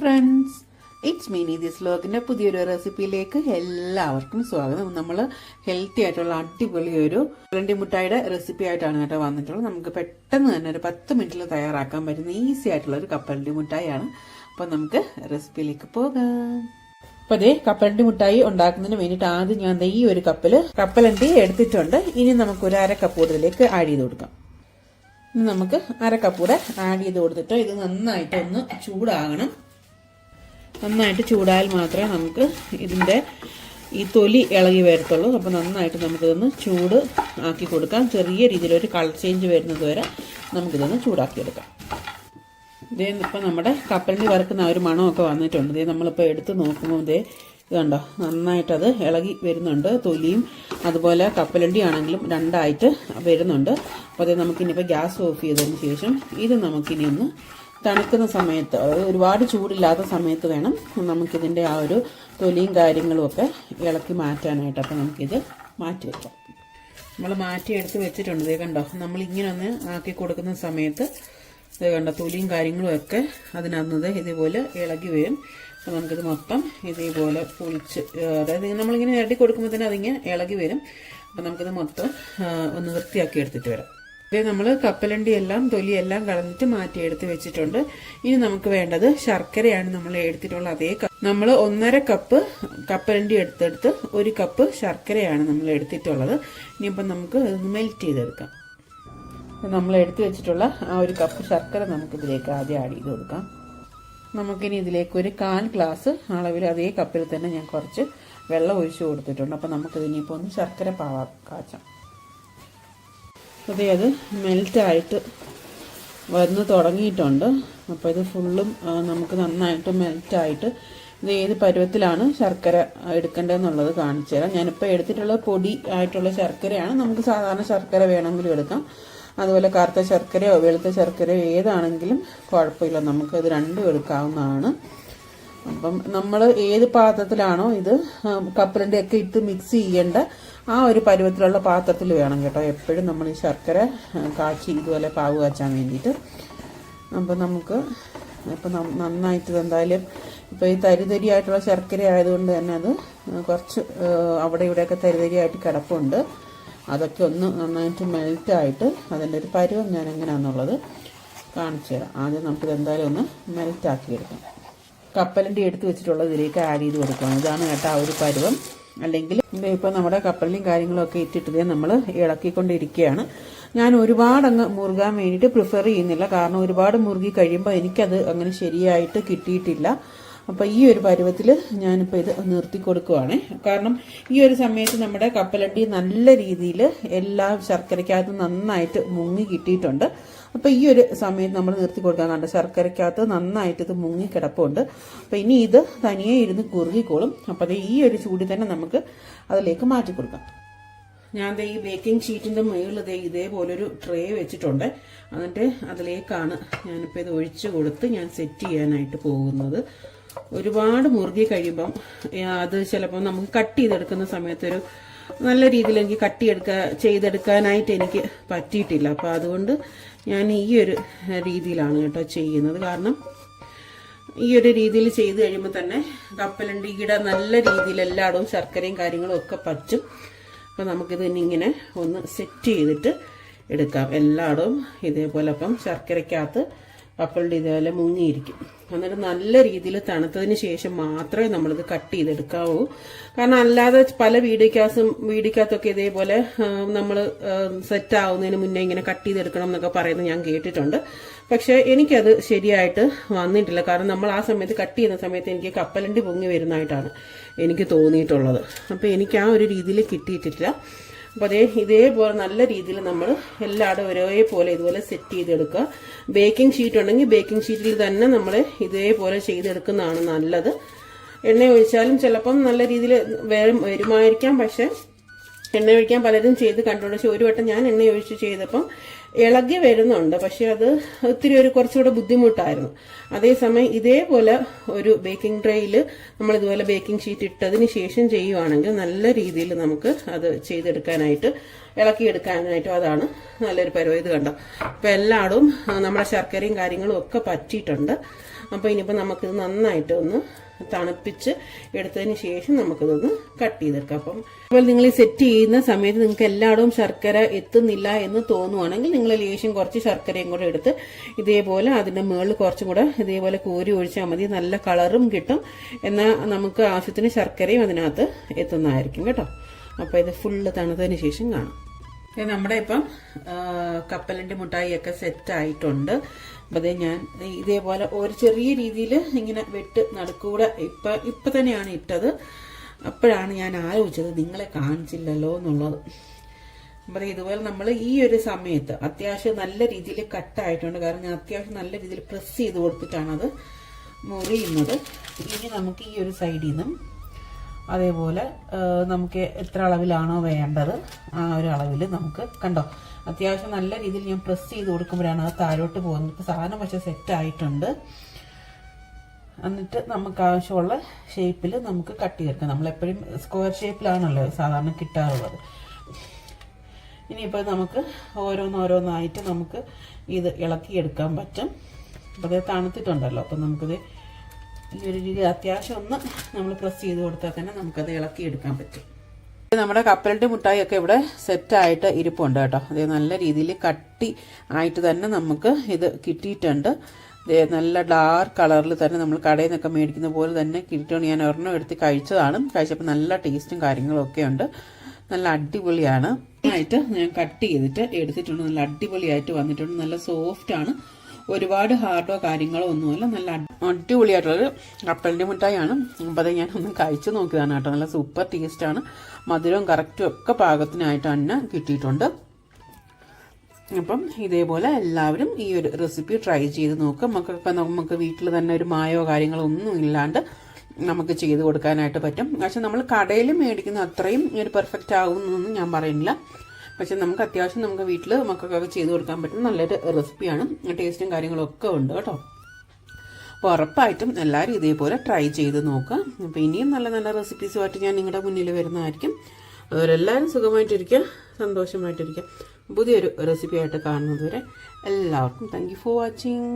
Friends it's Meeni this ലോകിന്റെ പുതിയൊരു റെസിപ്പിയിലേക്ക് എല്ലാവർക്കും സ്വാഗതം. നമ്മൾ ഹെൽത്തി ആയിട്ടുള്ള അടിപൊളി ഒരു കപ്പലണ്ടി മുട്ടായിയുടെ റെസിപ്പി ആയിട്ടാണ് കേട്ടോ വന്നിട്ടുള്ളത്. നമുക്ക് പെട്ടെന്ന് തന്നെ ഒരു പത്ത് മിനിറ്റിൽ തയ്യാറാക്കാൻ പറ്റുന്ന ഈസി ആയിട്ടുള്ള ഒരു കപ്പലണ്ടി മുട്ടായിയാണ്. അപ്പോൾ നമുക്ക് റെസിപ്പിയിലേക്ക് പോകാം. അപ്പൊ അതേ കപ്പലണ്ടി മുട്ടായി ഉണ്ടാക്കുന്നതിന് വേണ്ടിയിട്ട് ആദ്യം ഞാൻ ഈ ഒരു കപ്പിൽ കപ്പലണ്ടി എടുത്തിട്ടുണ്ട്. ഇനി നമുക്ക് ഒരു അര കപ്പ് കൂടുതലേക്ക് ആഡ് ചെയ്ത് കൊടുക്കാം. ഇനി നമുക്ക് അര കപ്പ് കൂടെ ആഡ് ചെയ്ത് കൊടുത്തിട്ട് ഇത് നന്നായിട്ട് ഒന്ന് ചൂടാകണം. നന്നായിട്ട് ചൂടായാൽ മാത്രമേ നമുക്ക് ഇതിന്റെ ഈ തൊലി ഇളകി വരത്തുള്ളൂ. അപ്പോൾ നന്നായിട്ട് നമുക്കിതൊന്ന് ചൂട് ആക്കി കൊടുക്കാം. ചെറിയ രീതിയിലൊരു കളർ ചേഞ്ച് വരുന്നത് വരെ നമുക്കിതൊന്ന് ചൂടാക്കിയെടുക്കാം. ഇതേ ഇപ്പം നമ്മുടെ കപ്പലിന് വറുക്കുന്ന ആ ഒരു മണമൊക്കെ വന്നിട്ടുണ്ട്. ഇതേ നമ്മളിപ്പോൾ എടുത്ത് നോക്കുമ്പോൾ ഇതേ ഇതുണ്ടോ നന്നായിട്ടത് ഇളകി വരുന്നുണ്ട്. തൊലിയും അതുപോലെ കപ്പലണ്ടി ആണെങ്കിലും രണ്ടായിട്ട് വരുന്നുണ്ട്. അപ്പോൾ അതേ നമുക്കിനിപ്പോൾ ഗ്യാസ് ഓഫ് ചെയ്തതിന് ശേഷം ഇത് നമുക്കിനി ഒന്ന് തണുക്കുന്ന സമയത്ത് ഒരുപാട് ചൂടില്ലാത്ത സമയത്ത് വേണം നമുക്കിതിന്റെ ആ ഒരു തൊലിയും കാര്യങ്ങളും ഒക്കെ ഇളക്കി മാറ്റാനായിട്ട് അപ്പോൾ നമുക്കിത് മാറ്റി വെക്കാം. നമ്മൾ മാറ്റി എടുത്ത് വെച്ചിട്ടുണ്ട്. ഇത് കണ്ടോ നമ്മൾ ഇങ്ങനെ ഒന്ന് ആക്കി കൊടുക്കുന്ന സമയത്ത് ഇത് കണ്ടോ തൊലിയും കാര്യങ്ങളും ഒക്കെ അതിനകത്ത് ഇതേപോലെ ഇളകി വരും. അപ്പോൾ നമുക്കിത് മൊത്തം ഇതേപോലെ പൊളിച്ച് അതായത് നമ്മളിങ്ങനെ ഇരട്ടി കൊടുക്കുമ്പോൾ തന്നെ അതിങ്ങനെ ഇളകി വരും. അപ്പം നമുക്കിത് മൊത്തം ഒന്ന് വൃത്തിയാക്കി എടുത്തിട്ട് വരാം. ഇതേ നമ്മൾ കപ്പലണ്ടി എല്ലാം തൊലിയെല്ലാം കളഞ്ഞിട്ട് മാറ്റി എടുത്ത് വെച്ചിട്ടുണ്ട്. ഇനി നമുക്ക് വേണ്ടത് ശർക്കരയാണ് നമ്മൾ എടുത്തിട്ടുള്ള അതേ നമ്മൾ ഒന്നര കപ്പ് കപ്പലണ്ടി എടുത്തെടുത്ത് ഒരു കപ്പ് ശർക്കരയാണ് നമ്മൾ എടുത്തിട്ടുള്ളത്. ഇനിയിപ്പം നമുക്ക് മെൽറ്റ് ചെയ്തെടുക്കാം. നമ്മൾ എടുത്തു വെച്ചിട്ടുള്ള ആ ഒരു കപ്പ് ശർക്കര നമുക്ക് ഇതിലേക്ക് ആദ്യം ആഡ് ചെയ്ത് കൊടുക്കാം. നമുക്കിനി ഇതിലേക്ക് ഒരു കാൽ ഗ്ലാസ് അളവിൽ അതേ കപ്പിൽ തന്നെ ഞാൻ കുറച്ച് വെള്ളം ഒഴിച്ചു കൊടുത്തിട്ടുണ്ട്. അപ്പം നമുക്കിതിനിപ്പോൾ ഒന്ന് ശർക്കര പാവാ കാച്ചാം അതെ അത് മെൽറ്റായിട്ട് വന്ന് തുടങ്ങിയിട്ടുണ്ട്. അപ്പോൾ ഇത് ഫുള്ളും നമുക്ക് നന്നായിട്ട് മെൽറ്റായിട്ട് ഇത് ഏത് പരുവത്തിലാണ് ശർക്കര എടുക്കേണ്ടതെന്നുള്ളത് കാണിച്ചു തരാം. ഞാനിപ്പോൾ എടുത്തിട്ടുള്ള പൊടി ആയിട്ടുള്ള ശർക്കരയാണ്. നമുക്ക് സാധാരണ ശർക്കര വേണമെങ്കിലും എടുക്കാം. അതുപോലെ കറുത്ത ശർക്കരയോ വെളുത്ത ശർക്കരയോ ഏതാണെങ്കിലും കുഴപ്പമില്ല. നമുക്ക് ഇത് രണ്ടും എടുക്കാവുന്നതാണ്. അപ്പം നമ്മൾ ഏത് പാത്രത്തിലാണോ ഇത് കപ്പലിന്റെയൊക്കെ ഇട്ട് മിക്സ് ചെയ്യേണ്ട ആ ഒരു പരുവത്തിലുള്ള പാത്രത്തിൽ വേണം കേട്ടോ. എപ്പോഴും നമ്മൾ ഈ ശർക്കര കാച്ചി ഇതുപോലെ പാവ് കാച്ചാൻ വേണ്ടിയിട്ട്. അപ്പോൾ നമുക്ക് ഇപ്പം നന്നായിട്ട് എന്തായാലും ഇപ്പോൾ ഈ തരിതരിയായിട്ടുള്ള ശർക്കര ആയതുകൊണ്ട് തന്നെ അത് കുറച്ച് അവിടെ ഇവിടെയൊക്കെ തരിതരിയായിട്ട് കിടപ്പുണ്ട്. അതൊക്കെ ഒന്ന് നന്നായിട്ട് മെൽറ്റായിട്ട് അതിന്റെ ഒരു പരുവം ഞാൻ എങ്ങനെയാണെന്നുള്ളത് കാണിച്ചു തരാം. ആദ്യം നമുക്കിത് എന്തായാലും ഒന്ന് മെൽറ്റാക്കി എടുക്കാം. കപ്പലിന്റെ എടുത്ത് വെച്ചിട്ടുള്ളത് ഇതിലേക്ക് ആഡ് ചെയ്ത് കൊടുക്കണം. ഇതാണ് കേട്ടോ ആ ഒരു പരുവം. അല്ലെങ്കിൽ ഇപ്പോൾ നമ്മുടെ കപ്പലിലും കാര്യങ്ങളൊക്കെ ഇട്ടിട്ട് നമ്മൾ ഇളക്കിക്കൊണ്ടിരിക്കുകയാണ്. ഞാൻ ഒരുപാട് അങ്ങ് മുറുകാൻ വേണ്ടിയിട്ട് പ്രിഫർ ചെയ്യുന്നില്ല. കാരണം ഒരുപാട് മുറുകി കഴിയുമ്പോൾ എനിക്കത് അങ്ങനെ ശരിയായിട്ട് കിട്ടിയിട്ടില്ല. അപ്പോൾ ഈ ഒരു പരുവത്തിൽ ഞാനിപ്പോൾ ഇത് നിർത്തി കൊടുക്കുവാണ്. കാരണം ഈ ഒരു സമയത്ത് നമ്മുടെ കപ്പലട്ടി നല്ല രീതിയിൽ എല്ലാ ശർക്കരയ്ക്കകത്ത് നന്നായിട്ട് മുങ്ങി കിട്ടിയിട്ടുണ്ട്. അപ്പോൾ ഈ ഒരു സമയത്ത് നമ്മൾ നിർത്തി കൊടുക്കാൻ കണ്ട ശർക്കരയ്ക്കകത്ത് നന്നായിട്ട് ഇത് മുങ്ങി കിടപ്പുണ്ട്. അപ്പോൾ ഇനി ഇത് തനിയെ ഇരുന്ന് കുറുകിക്കോളും. അപ്പോൾ അത് ഈ ഒരു ചൂടി തന്നെ നമുക്ക് അതിലേക്ക് മാറ്റി കൊടുക്കാം. ഞാൻ ഈ ബേക്കിംഗ് ഷീറ്റിന്റെ മുകളിൽ ദേ ഇതേപോലെ ഒരു ട്രേ വെച്ചിട്ടുണ്ട്. എന്നിട്ട് അതിലേക്കാണ് ഞാനിപ്പോൾ ഇത് ഒഴിച്ചു കൊടുത്ത് ഞാൻ സെറ്റ് ചെയ്യാനായിട്ട് പോകുന്നത്. ഒരുപാട് മുറുകി കഴിയുമ്പം അത് ചിലപ്പോൾ നമുക്ക് കട്ട് ചെയ്തെടുക്കുന്ന സമയത്തൊരു നല്ല രീതിയിൽ എനിക്ക് കട്ട് എടുക്കുക ചെയ്തെടുക്കാനായിട്ട് എനിക്ക് പറ്റിയിട്ടില്ല. അപ്പോൾ അതുകൊണ്ട് ഞാൻ ഈ ഒരു രീതിയിലാണ് കേട്ടോ ചെയ്യുന്നത്. കാരണം ഈ ഒരു രീതിയിൽ ചെയ്ത് കഴിയുമ്പോൾ തന്നെ കപ്പലണ്ടിയുടെ നല്ല രീതിയിൽ എല്ലായിടവും ശർക്കരയും കാര്യങ്ങളും ഒക്കെ പറ്റും. അപ്പോൾ നമുക്കിത് ഇങ്ങനെ ഒന്ന് സെറ്റ് ചെയ്തിട്ട് എടുക്കാം. എല്ലായിടവും ഇതേപോലെ അപ്പം ശർക്കരയ്ക്കകത്ത് കപ്പലണ്ടി ഇതുപോലെ മുങ്ങിയിരിക്കും. എന്നിട്ട് നല്ല രീതിയിൽ തണുത്തതിന് ശേഷം മാത്രമേ നമ്മളിത് കട്ട് ചെയ്തെടുക്കാവൂ. കാരണം അല്ലാതെ പല വീഡിയോക്കാസും വീഡിയോക്കകത്തൊക്കെ ഇതേപോലെ നമ്മൾ സെറ്റ് ആവുന്നതിന് മുന്നേ ഇങ്ങനെ കട്ട് ചെയ്തെടുക്കണം എന്നൊക്കെ പറയുന്നത് ഞാൻ കേട്ടിട്ടുണ്ട്. പക്ഷെ എനിക്കത് ശരിയായിട്ട് വന്നിട്ടില്ല. കാരണം നമ്മൾ ആ സമയത്ത് കട്ട് ചെയ്യുന്ന സമയത്ത് എനിക്ക് കപ്പലണ്ടി പൊങ്ങി വരുന്നതായിട്ടാണ് എനിക്ക് തോന്നിയിട്ടുള്ളത്. അപ്പോൾ എനിക്ക് ആ ഒരു രീതിയിൽ കിട്ടിയിട്ടില്ല. അപ്പോൾ അതേ ഇതേപോലെ നല്ല രീതിയിൽ നമ്മൾ എല്ലായിടും ഒരേപോലെ ഇതുപോലെ സെറ്റ് ചെയ്തെടുക്കുക. ബേക്കിംഗ് ഷീറ്റ് ഉണ്ടെങ്കിൽ ബേക്കിംഗ് ഷീറ്റിൽ തന്നെ നമ്മൾ ഇതേപോലെ ചെയ്തെടുക്കുന്നതാണ് നല്ലത്. എണ്ണ ഒഴിച്ചാലും ചിലപ്പം നല്ല രീതിയിൽ വരും വരുമായിരിക്കാം. പക്ഷെ എണ്ണ ഒഴിക്കാൻ പലരും ചെയ്ത് കണ്ടുകൊണ്ട് പക്ഷെ ഒരു വട്ടം ഞാൻ എണ്ണ ഒഴിച്ച് ചെയ്തപ്പം ഇളകി വരുന്നുണ്ട്. പക്ഷെ അത് ഒത്തിരി ഒരു കുറച്ചുകൂടെ ബുദ്ധിമുട്ടായിരുന്നു. അതേസമയം ഇതേപോലെ ഒരു ബേക്കിംഗ് ട്രേയിൽ നമ്മൾ ഇതുപോലെ ബേക്കിംഗ് ഷീറ്റ് ഇട്ടതിന് ശേഷം ചെയ്യുവാണെങ്കിൽ നല്ല രീതിയിൽ നമുക്ക് അത് ചെയ്തെടുക്കാനായിട്ട് ഇളക്കിയെടുക്കാനായിട്ടും അതാണ് നല്ലൊരു പരുവം. ഇത് കണ്ടോ? അപ്പം എല്ലായിടും നമ്മുടെ ശർക്കരയും കാര്യങ്ങളും ഒക്കെ പറ്റിയിട്ടുണ്ട്. അപ്പോൾ ഇനിയിപ്പോൾ നമുക്കിത് നന്നായിട്ട് ഒന്ന് തണുപ്പിച്ച് എടുത്തതിന് ശേഷം നമുക്കിതൊന്ന് കട്ട് ചെയ്തെടുക്കാം. അപ്പം അപ്പോൾ നിങ്ങൾ ഈ സെറ്റ് ചെയ്യുന്ന സമയത്ത് നിങ്ങൾക്ക് എല്ലായിടവും ശർക്കര എത്തുന്നില്ല എന്ന് തോന്നുവാണെങ്കിൽ നിങ്ങൾ ലേശം കുറച്ച് ശർക്കരയും കൂടെ എടുത്ത് ഇതേപോലെ അതിന്റെ മുകളിൽ കുറച്ചും കൂടെ ഇതേപോലെ കോരി ഒഴിച്ചാൽ മതി. നല്ല കളറും കിട്ടും. എന്നാൽ നമുക്ക് ആവശ്യത്തിന് ശർക്കരയും അതിനകത്ത് എത്തുന്നതായിരിക്കും കേട്ടോ. അപ്പോൾ ഇത് ഫുള്ള് തണുത്തതിന് ശേഷം കാണാം. നമ്മുടെ ഇപ്പം കപ്പലിന്റെ മുട്ടായി ഒക്കെ സെറ്റ് ആയിട്ടുണ്ട്. അപ്പം അതേ ഞാൻ ഇതേപോലെ ഒരു ചെറിയ രീതിയിൽ ഇങ്ങനെ വെട്ട് നടക്കൂടെ. ഇപ്പം ഇപ്പം തന്നെയാണ് ഇട്ടത്. അപ്പോഴാണ് ഞാൻ ആലോചിച്ചത് നിങ്ങളെ കാണിച്ചില്ലല്ലോ എന്നുള്ളത്. അപ്പം ഇതുപോലെ നമ്മൾ ഈ ഒരു സമയത്ത് അത്യാവശ്യം നല്ല രീതിയിൽ കട്ടായിട്ടുണ്ട്. കാരണം ഞാൻ അത്യാവശ്യം നല്ല രീതിയിൽ പ്രസ് ചെയ്ത് കൊടുത്തിട്ടാണ് അത് മുറിയുന്നത്. ഇനി നമുക്ക് ഈ ഒരു സൈഡിൽ നിന്നും അതേപോലെ നമുക്ക് എത്ര അളവിലാണോ വേണ്ടത് ആ ഒരു അളവിൽ നമുക്ക് കണ്ടോ. അത്യാവശ്യം നല്ല രീതിയിൽ ഞാൻ പ്രസ് ചെയ്ത് കൊടുക്കുമ്പോഴാണ് അത് താഴോട്ട് പോകുന്നത്. ഇപ്പം സാധനം പക്ഷെ സെറ്റ് ആയിട്ടുണ്ട്. എന്നിട്ട് നമുക്ക് ആവശ്യമുള്ള ഷേപ്പിൽ നമുക്ക് കട്ട് ചെയ്തെടുക്കാം. നമ്മളെപ്പോഴും സ്ക്വയർ ഷേപ്പിലാണല്ലോ സാധാരണ കിട്ടാറുള്ളത്. ഇനിയിപ്പോൾ നമുക്ക് ഓരോന്നോരോന്നായിട്ട് നമുക്ക് ഇത് ഇളക്കിയെടുക്കാൻ പറ്റും. അപ്പോൾ അത് തണുത്തിട്ടുണ്ടല്ലോ. അപ്പം നമുക്കിത് ഈ ഒരു രീതി അത്യാവശ്യം ഒന്ന് നമ്മൾ പ്രസ് ചെയ്ത് കൊടുത്താൽ തന്നെ നമുക്കത് ഇളക്കി എടുക്കാൻ പറ്റും. നമ്മുടെ കപ്പലണ്ടി മുട്ടായി ഒക്കെ ഇവിടെ സെറ്റായിട്ട് ഇരിപ്പുണ്ട് കേട്ടോ. അതേ നല്ല രീതിയിൽ കട്ടി ആയിട്ട് തന്നെ നമുക്ക് ഇത് കിട്ടിയിട്ടുണ്ട്. നല്ല ഡാർക്ക് കളറിൽ തന്നെ നമ്മൾ കടയിൽ നിന്നൊക്കെ മേടിക്കുന്ന പോലെ തന്നെ കിട്ടിയിട്ടുണ്ട്. ഞാൻ ഒരെണ്ണം എടുത്ത് കഴിച്ചതാണ്. കഴിച്ചപ്പോൾ നല്ല ടേസ്റ്റും കാര്യങ്ങളും ഒക്കെ ഉണ്ട്. നല്ല അടിപൊളിയാണ്. ആയിട്ട് ഞാൻ കട്ട് ചെയ്തിട്ട് എടുത്തിട്ടുണ്ട്. നല്ല അടിപൊളിയായിട്ട് വന്നിട്ടുണ്ട്. നല്ല സോഫ്റ്റ് ആണ്. ഒരുപാട് ഹാർഡോ കാര്യങ്ങളോ ഒന്നുമല്ല. നല്ല അടി- അടിപൊളിയായിട്ടുള്ളൊരു കപ്പലിന്റെ മിഠായിയാണ്. അപ്പോൾ അത് ഞാൻ ഒന്ന് കഴിച്ചു നോക്കിയതാണ് കേട്ടോ. നല്ല സൂപ്പർ ടേസ്റ്റാണ് മധുരവും കറക്റ്റും ഒക്കെ പാകത്തിനായിട്ട് തന്നെ കിട്ടിയിട്ടുണ്ട്. അപ്പം ഇതേപോലെ എല്ലാവരും ഈ ഒരു റെസിപ്പി ട്രൈ ചെയ്ത് നോക്കുക നമുക്കൊക്കെ നമുക്ക് വീട്ടിൽ തന്നെ ഒരു മായോ കാര്യങ്ങളോ ഒന്നും ഇല്ലാണ്ട് നമുക്ക് ചെയ്ത് കൊടുക്കാനായിട്ട് പറ്റും. പക്ഷെ നമ്മൾ കടയിൽ മേടിക്കുന്ന അത്രയും ഒരു പെർഫെക്റ്റ് ആകുമെന്നൊന്നും ഞാൻ പറയുന്നില്ല. പക്ഷെ നമുക്ക് അത്യാവശ്യം നമുക്ക് വീട്ടിൽ മക്കൾക്കൊക്കെ ചെയ്ത് കൊടുക്കാൻ പറ്റുന്ന നല്ലൊരു റെസിപ്പിയാണ്. ടേസ്റ്റും കാര്യങ്ങളൊക്കെ ഉണ്ട് കേട്ടോ. അപ്പോൾ ഉറപ്പായിട്ടും എല്ലാവരും ഇതേപോലെ ട്രൈ ചെയ്ത് നോക്കുക. അപ്പോൾ ഇനിയും നല്ല നല്ല റെസിപ്പീസുമായിട്ട് ഞാൻ നിങ്ങളുടെ മുന്നിൽ വരുന്നതായിരിക്കും. അതുപോലെ എല്ലാവരും സുഖമായിട്ടിരിക്കുക സന്തോഷമായിട്ടിരിക്കുക. പുതിയൊരു റെസിപ്പിയായിട്ട് കാണുന്നതുവരെ എല്ലാവർക്കും താങ്ക് യു ഫോർ വാച്ചിങ്